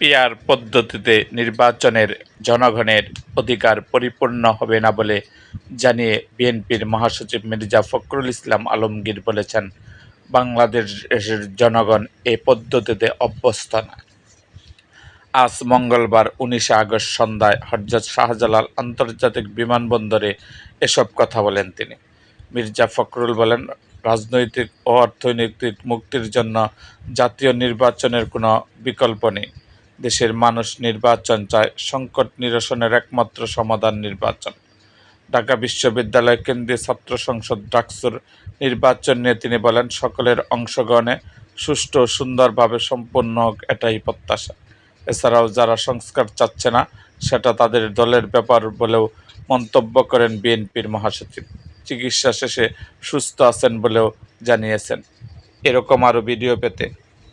Peer পদ্ধতিতে নির্বাচনের জনগণের অধিকার পরিপূর্ণ হবে না বলে জানিয়ে বিএনপির মহাসচিব মির্জা ফখরুল ইসলাম আলমগীর বলেছেন। বাংলাদেশের জনগণ এ পদ্ধতিতে অভ্যস্ত না। আজ মঙ্গলবার উনিশে আগস্ট সন্ধ্যায় হজরত শাহজালাল আন্তর্জাতিক বিমানবন্দরে এসব কথা বলেন তিনি। মির্জা ফখরুল বলেন, রাজনৈতিক ও অর্থনৈতিক মুক্তির জন্য জাতীয় নির্বাচনের কোনো বিকল্প নেই। দেশের মানুষ নির্বাচন চায়। সংকট নিরসনের একমাত্র সমাধান নির্বাচন। ঢাকা বিশ্ববিদ্যালয় কেন্দ্রীয় ছাত্র সংসদ ডাকসুর নির্বাচন নিয়ে তিনি বলেন, সকলের অংশগ্রহণে সুষ্ঠু ও সুন্দরভাবে সম্পন্ন হোক এটাই প্রত্যাশা। এছাড়াও যারা সংস্কার চাচ্ছে না, সেটা তাদের দলের ব্যাপার বলেও মন্তব্য করেন বিএনপির মহাসচিব। চিকিৎসা শেষে সুস্থ আছেন বলেও জানিয়েছেন। এরকম আরও ভিডিও পেতে